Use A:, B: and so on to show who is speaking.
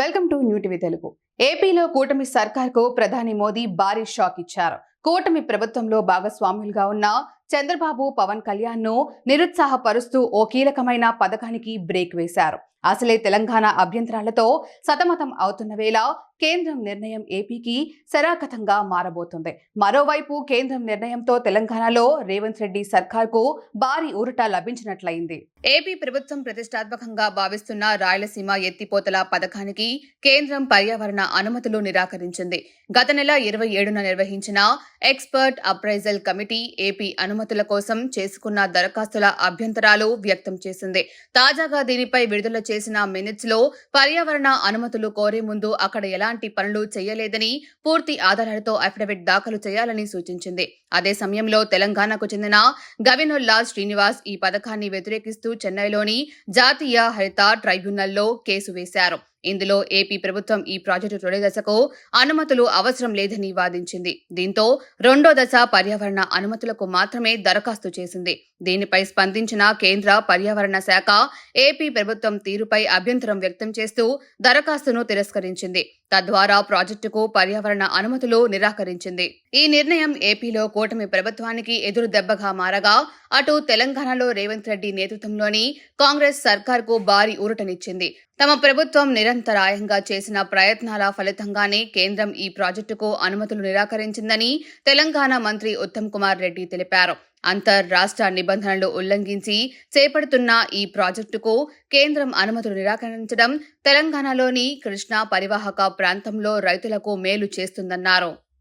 A: Welcome to new TV Telugu. ఏపీలో కూటమి సర్కార్కు ప్రధాని మోదీ భారీ షాక్ ఇచ్చారు. కూటమి ప్రభుత్వంలో భాగస్వాములుగా ఉన్న చంద్రబాబు పవన్ కళ్యాణ్ను నిరుత్సాహపరుస్తూ ఓ కీలకమైన పథకానికి బ్రేక్ వేశారు. అసలే తెలంగాణ అభ్యంతరాలతో సతమతం అవుతున్న వేళ కేంద్రం నిర్ణయం ఏపీకి శరాకతంగా మారబోతుంది. మరోవైపు కేంద్రం నిర్ణయంతో తెలంగాణలో రేవంత్ రెడ్డి సర్కార్కు భారీ ఊరట లభించినట్లయింది. ఏపీ ప్రభుత్వం ప్రతిష్టాత్మకంగా భావిస్తున్న రాయలసీమ ఎత్తిపోతల పథకానికి కేంద్రం పర్యావరణ అనుమతులు నిరాకరించింది. గత నెల ఇరవై ఏడున నిర్వహించిన ఎక్స్పర్ట్ అప్రైజల్ కమిటీ ఏపీ అనుమతుల కోసం చేసుకున్న దరఖాస్తుల అభ్యంతరాలు వ్యక్తం చేసింది. తాజాగా దీనిపై విడుదల చేసిన మినిట్స్లో పర్యావరణ అనుమతులు కోరే ముందు అక్కడ ఎలాంటి పనులు చేయలేదని పూర్తి ఆధారాలతో అఫిడవిట్ దాఖలు చేయాలని సూచించింది. అదే సమయంలో తెలంగాణకు చెందిన గవినుల్లా శ్రీనివాస్ ఈ పథకాన్ని వ్యతిరేకిస్తూ చెన్నైలోని జాతీయ హరిత ట్రైబ్యునల్లో కేసు వేశారు. ఇందులో ఏపీ ప్రభుత్వం ఈ ప్రాజెక్టు తొలి దశకు అనుమతులు అవసరం లేదని వాదించింది. దీంతో రెండో దశ పర్యావరణ అనుమతులకు మాత్రమే దరఖాస్తు చేసింది. దీనిపై స్పందించిన కేంద్ర పర్యావరణ శాఖ ఏపీ ప్రభుత్వం తీరుపై అభ్యంతరం వ్యక్తం చేస్తూ దరఖాస్తును తిరస్కరించింది. తద్వారా ప్రాజెక్టుకు పర్యావరణ అనుమతులు నిరాకరించింది. ఈ నిర్ణయం ఏపీలో కూటమి ప్రభుత్వానికి ఎదురు దెబ్బగా మారగా అటు తెలంగాణలో రేవంత్ రెడ్డి నేతృత్వంలోని కాంగ్రెస్ సర్కార్కు భారీ ఊరటనిచ్చింది. తమ ప్రభుత్వం నిరంతరాయంగా చేసిన ప్రయత్నాల ఫలితంగానే కేంద్రం ఈ ప్రాజెక్టుకు అనుమతులు నిరాకరించిందని తెలంగాణ మంత్రి ఉత్తమ్ కుమార్ రెడ్డి తెలిపారు. అంతర్రాష్ట్ర నిబంధనలు ఉల్లంఘించి చేపడుతున్న ఈ ప్రాజెక్టుకు కేంద్రం అనుమతులు నిరాకరించడం తెలంగాణలోని కృష్ణా పరివాహక ప్రాంతంలో రైతులకు మేలు చేస్తుందన్నారు.